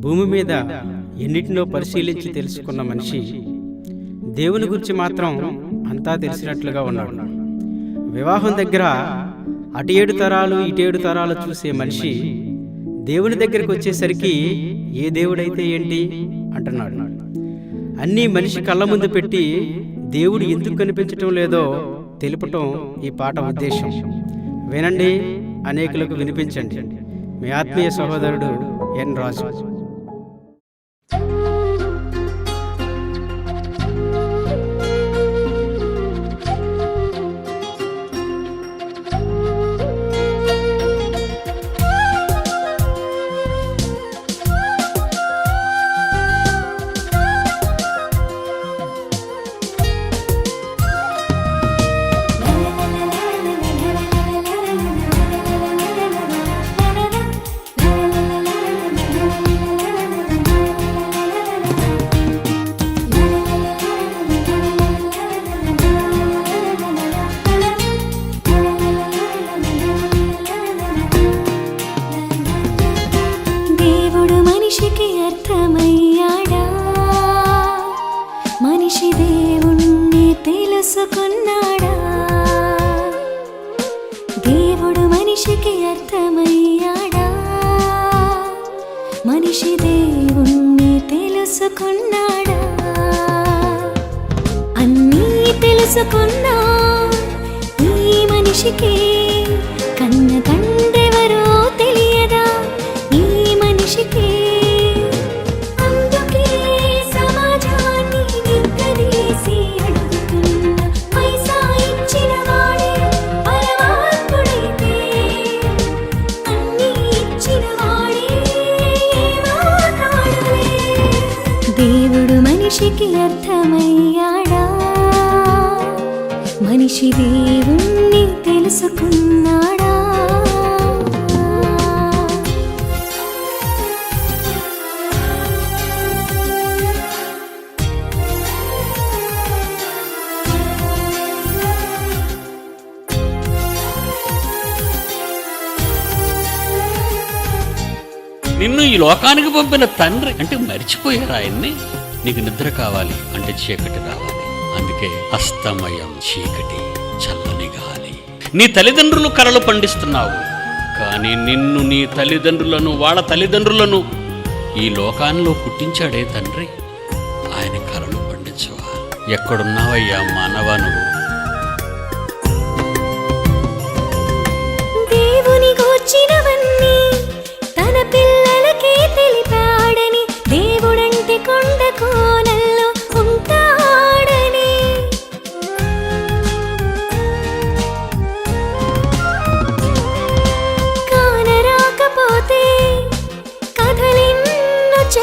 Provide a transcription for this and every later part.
భూమి మీద ఎన్నిటినో పరిశీలించి తెలుసుకున్న మనిషి దేవుని గురించి మాత్రం అంతా తెలిసినట్లుగా ఉన్నాడు. వివాహం దగ్గర అటు ఏడు తరాలు ఇటేడు తరాలు చూసే మనిషి దేవుని దగ్గరికి వచ్చేసరికి ఏ దేవుడైతే ఏంటి అంటున్నాడు. అన్నీ మనిషి కళ్ళ ముందు పెట్టి దేవుడు ఎందుకు కనిపించటం లేదో తెలుపటం ఈ పాట ఉద్దేశం. వినండి అనేకులకు వినిపించండి. మీ ఆత్మీయ సహోదరుడు ఎన్ రాజు. మనిషికి అర్థమయ్యాడా? మనిషి దేవుణ్ణి తెలుసుకున్నాడా? దేవుడు మనిషికి అర్థమయ్యాడా? మనిషి దేవుణ్ణి తెలుసుకున్నాడా? అన్నీ తెలుసుకున్నా ఈ మనిషికి కన్న తండ్రెవరో మనిషికి అర్థమయ్యాడా? మనిషి దేవుణ్ణి తెలుసుకున్నాడా? నిన్ను ఈ లోకానికి పంపిన తండ్రి అంటే మర్చిపోయారు ఆయన్ని? నీకు నిద్ర కావాలి అంటే చీకటి రావాలి. అందుకే అస్తమయం చీకటి చల్లని గాలి. నీ తల్లిదండ్రులు కలలు పండిస్తున్నావు. కానీ నిన్ను నీ తల్లిదండ్రులను వాళ్ళ తల్లిదండ్రులను ఈ లోకాల్లో పుట్టించాడే తండ్రి. ఆయన కలలు పండించవా? ఎక్కడున్నావయ్యా మానవ నువ్వు దేవుని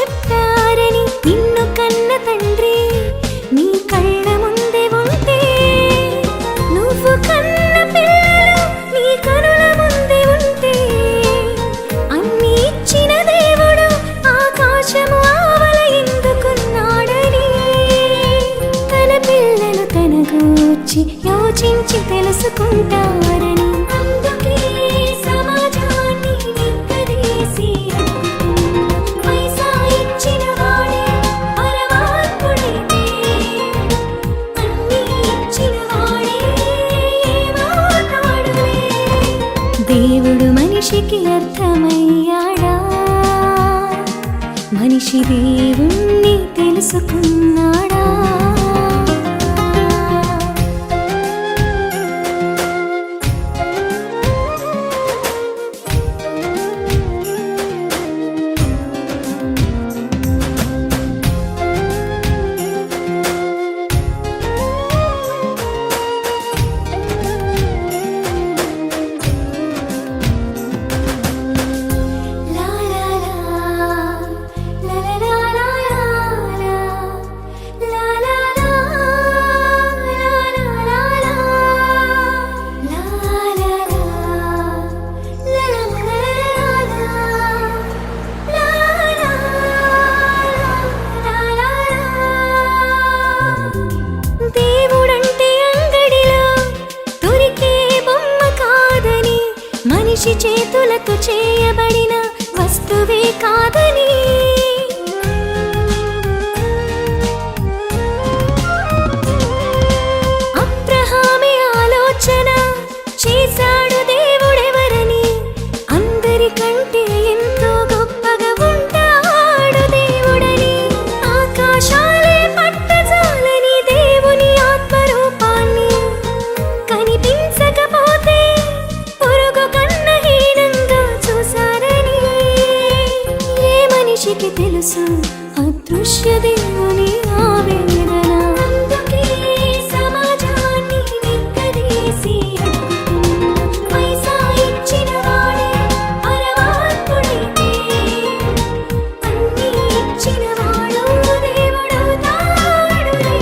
కథలెన్నో చెప్పారని నిన్ను కన్న తండ్రి నీ కళ్ళ ముందే ఉంటే. నువ్వు కన్న పిల్లలు నీ కనుల ముందే ఉంటే. అన్ని ఇచ్చిన దేవుడు ఆకాశము ఆవల ఎందుకున్నాడని. తన పిల్లలు తన గూర్చి యోచించి తెలుసుకుంటారని దేవుడు మనిషికి అర్థమయ్యాడా? మనిషి దేవుణ్ణి తెలుసుకున్నాడా? చేయబడిన వస్తువే కాదు. తెలుసు అదృశ్య దేవుని ఆవేదన. అందుకే సమాజాన్ని నిగ్గదీసి అడుగుతున్న పైసా ఇచ్చిన వాడే పరమాత్ముడైతే. అన్నీ ఇచ్చిన వాడు దేవుడవుతాడులే.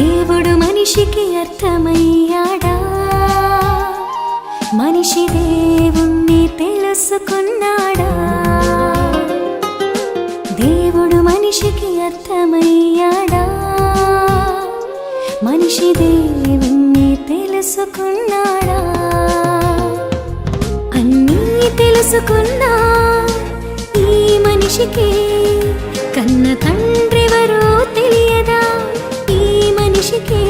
దేవుడు మనిషికి అర్థమయ్యాడా? మనిషి దేవుణ్ణి తెలుసుకున్నాడా? మనిషికి అర్థమయ్యాడా? మనిషి దేవుణ్ణి తెలుసుకున్నాడా? అన్నీ తెలుసుకున్నా ఈ మనిషికి కన్న తండ్రివరో తెలియదా? ఈ మనిషికి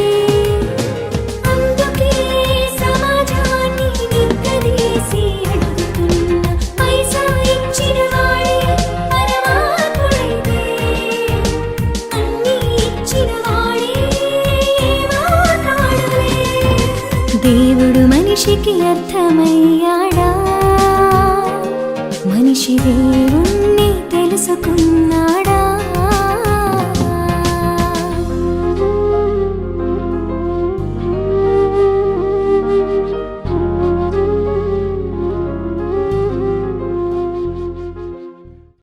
మనిషికి అర్థమయ్యాడా? మనిషి దేవుణ్ణి తెలుసుకున్నాడు?